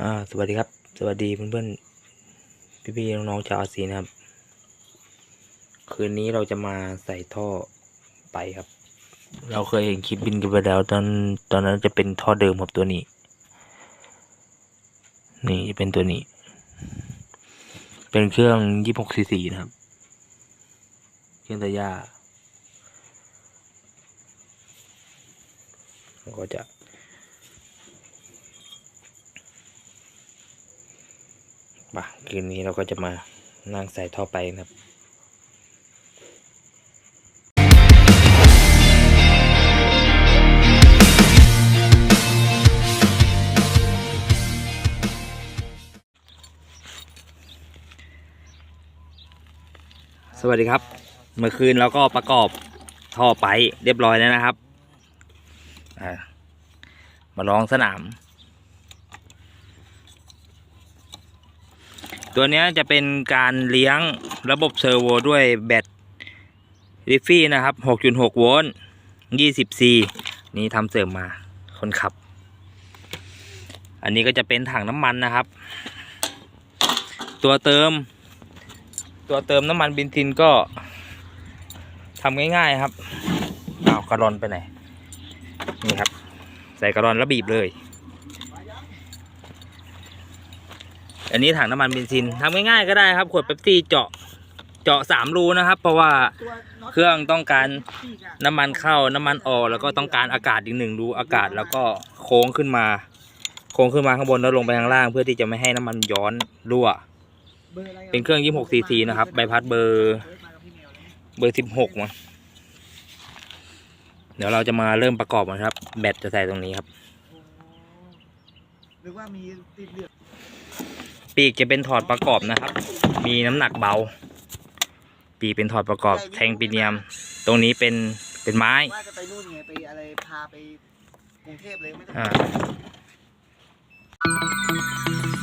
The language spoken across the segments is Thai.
อ่าสวัสดีครับ สวัสดีเพื่อนๆพี่ๆน้องๆชาวอาซีนะครับ คืนนี้เราจะมาใส่ท่อไปครับ เราเคยเห็นคลิปบินกันไปแล้วตอนตอนนั้นจะเป็นท่อเดิมครับตัวนี้ นี่จะเป็นตัวนี้ เป็นเครื่องยี่หกซีซีนะครับ เครื่องตะย่าก็จะ บ่ะ คืนนี้เราก็จะมานั่งใส่ท่อไปนะครับสวัสดีครับ เมื่อคืนเราก็ประกอบท่อไปเรียบร้อยแล้วนะครับ มาลองสนาม ตัวนี้จะเป็นการเลี้ยงระบบเซอร์โวด้วยแบตลิฟฟี่นะครับ 6.6 โวลต์ 20 C นี่ทำเสริมมาคนขับ อันนี้ก็จะเป็นถังน้ำมันนะครับ ตัวเติม ตัวเติมน้ำมันเบนซินก็ทำง่ายๆครับเอาวกระรอนไปไหน นี่ครับ ใส่กระรอนแล้วบีบเลย อันนี้ถังน้ำมันเบนซินทำง่ายๆก็ได้ครับ ขวดเป๊ปซี่เจาะเจาะสามรูนะครับ เพราะว่าเครื่องต้องการน้ำมันเข้าน้ำมันออกแล้วก็ต้องการอากาศอีกหนึ่งรูอากาศแล้วก็โค้งขึ้นมา โค้งขึ้นมาข้างบนแล้วลงไปข้างล่าง เพื่อที่จะไม่ให้น้ำมันย้อนรั่ว เป็นเครื่อง26 cc นะครับใบพัดเบอร์เบอร์สิบหกมาเดี๋ยวเราจะมาเริ่มประกอบกันครับ แบตจะใส่ตรงนี้ครับหรือว่ามีติดเหลือ ปีกจะเป็นถอดประกอบนะครับ มีน้ำหนักเบา ปีกเป็นถอดประกอบแทงปีเนียม ตรงนี้เป็นเป็นไม้ว่าจะไปนู่นไงไปอะไรพาไปกรุงเทพเลยไม่ต้อง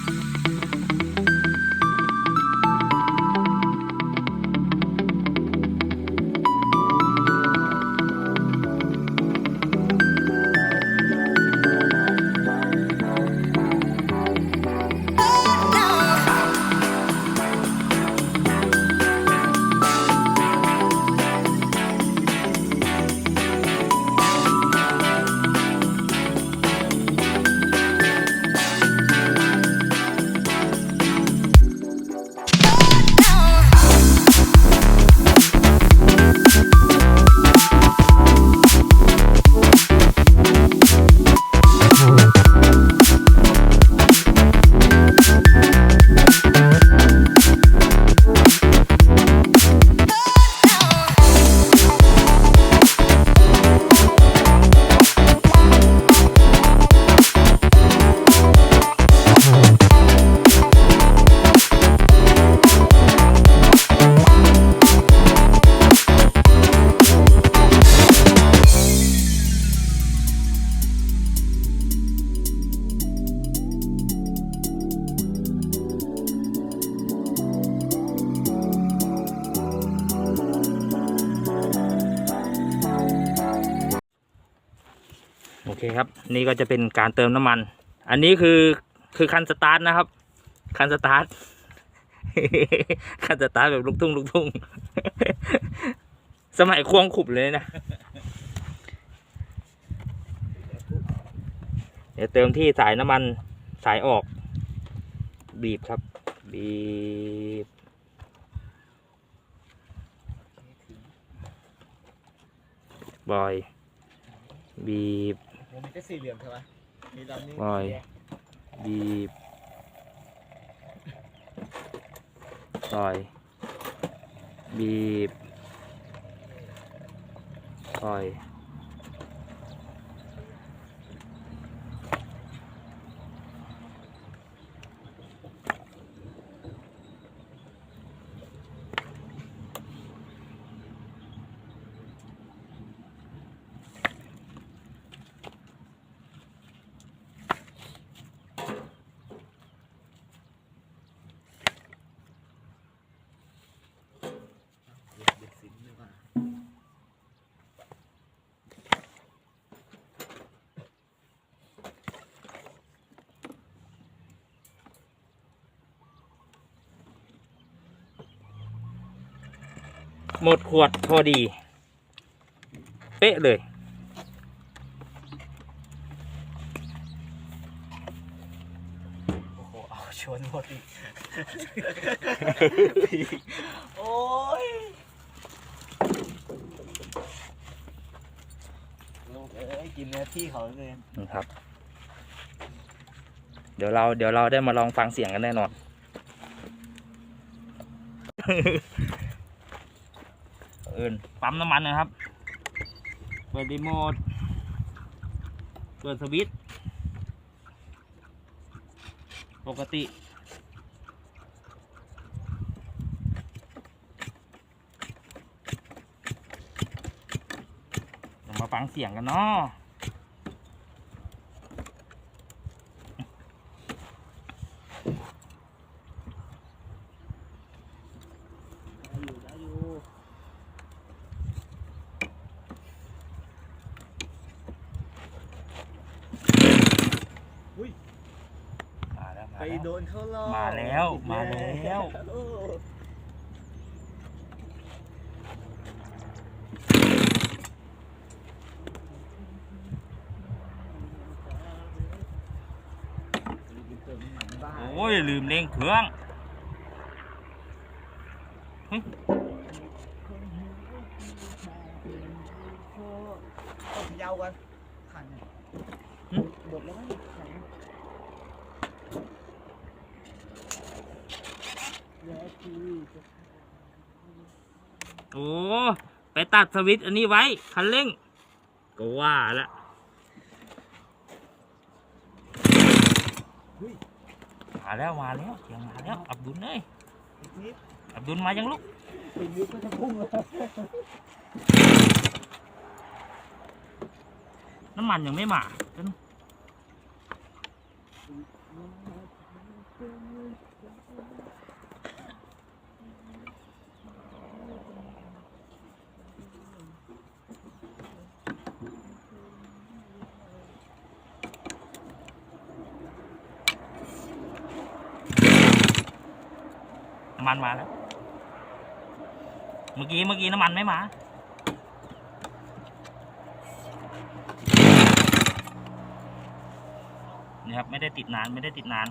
นี่ก็จะเป็นการเติมน้ำมัน อันนี้คือคือคันสตาร์ทนะครับ คันสตาร์ทคันสตาร์ทแบบลูกทุ่งลูกทุ่งสมัยควงขุบเลยนะ เดี๋ยวเติมที่สายน้ำมันสายออก บีบครับ บีบ บอย บีบ มมีแค่สี่เหลี่ยมใช่ไหมมีดำนี่บอยบีบปล่อย บีบปล่อย เด็กสินดีกว่า หมดขวดพอดี เป๊ะเลย โอ้โหเอาชวนหมดอีก โอ้ยลูกเอ้ยกินเนื้อที่เขาเลยนี่ครับ เดี๋ยวเราเดี๋ยวเราได้มาลองฟังเสียงกันแน่นอนเอินปั๊มน้ำมันนะครับ เปิดรีโมท เปิดสวิตช์ ปกติ มาฟังเสียงกันเนาะ ได้อยู่ได้อยู่ มาแล้ว มา ไป แล้ว โดนเขาหลอกมาแล้วมาแล้วโอ้โอ้ยลืมเร่งเครื่องต้องเยาวกันขันเนี่ย หึ หมดแล้วมั้งขัน โอ้ไปตัดสวิตช์อันนี้ไว้ คันเร่ง ก็ว่าละมาแล้วมาแล้วเสียงมาแล้ว อับดุลเอ้ยอับดุลมายังลูกน้ำมันยังไม่มากัน มันมาแล้ว เมื่อกี้เมื่อกี้น้ำมันไม่มานี่ครับไม่ได้ติดนานไม่ได้ติดนาน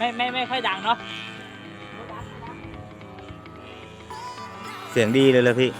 ไม่ไม่ไม่ค่อยดังเนาะ เสียงดีเลยเลยพี่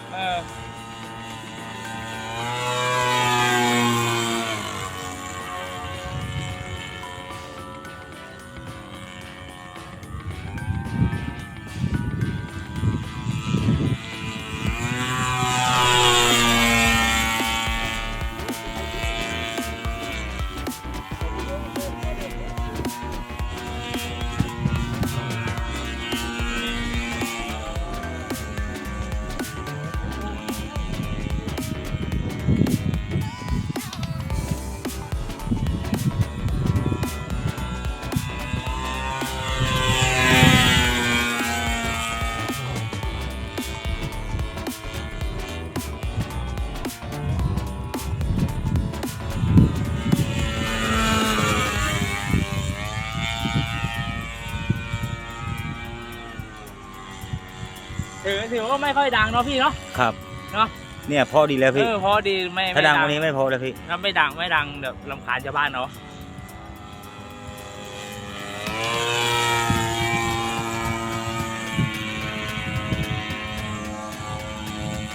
ถือถือว่าไม่ค่อยดังเนาะพี่เนาะ ครับเนาะ เนี่ยพอดีแล้วเอพี่อพอดีไม่ถ้าไม่ดังกวันนี้ไม่พอแล้วพี่ ถ้าไม่ดังไม่ดังเดี๋ยวลำคาญชาวบ้านเนาะ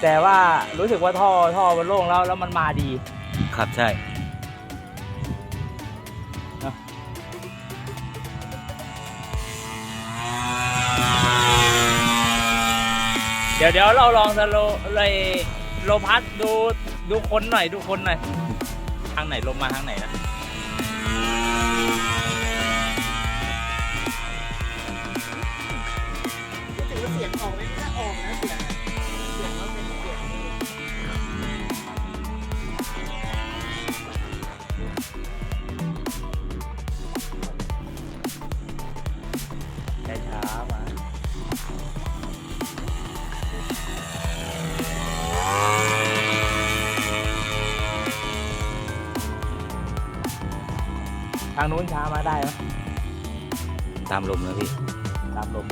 แต่ว่ารู้สึกว่าท่อท่อมันโล่งแล้วแล้วมันมาดี ครับใช่ ดี๋ยวเดี๋ยวเราลองสโลเลยโลพัดดูดูคนหน่อยดูคนหน่อย ทางไหนลมมาทางไหนนะ นู้นช้ามาได้ไหมตามลมนะพี่ ตามลม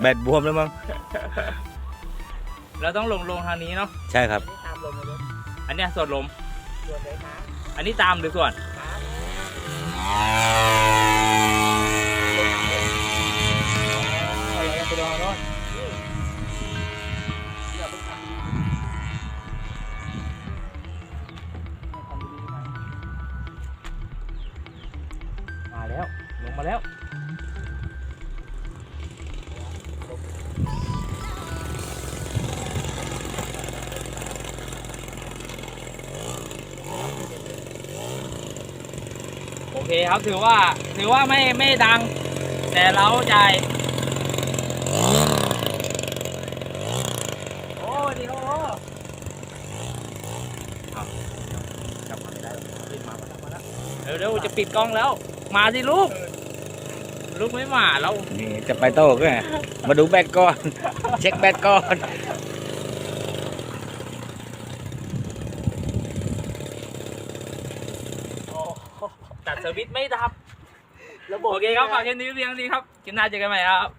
แบตบวมแล้วมั้งเราต้องลงลงทางนี้เนาะใช่ครับไม่ตามลมเลยอันเนี้ยส่วนลม ส่วนเลยครับอันนี้ตามหรือส่วน ครับเราจะไปลองโน่นอย่าเพิ่งทำดีมาแล้ว ลงมาแล้ว เคครับถือว่าถือว่าไม่ไม่ดัง แต่เล้าใจโอ้ดีโอ้เอากลับมาไม่ได้ปิดมามาแล้วมาแล้วเร็วๆจะปิดกล้องแล้ว มาสิลูก ลูกไม่มาแล้ว นี่จะไปโต้ก็ไงมาดูแบตก่อน เช็คแบตก่อน ตั ดสวิตช์ไม่ดับ ระบบโอเคครับฝากแค่นี้เพียงนี้ครับกินหน้าเจอกันใหม่ครับ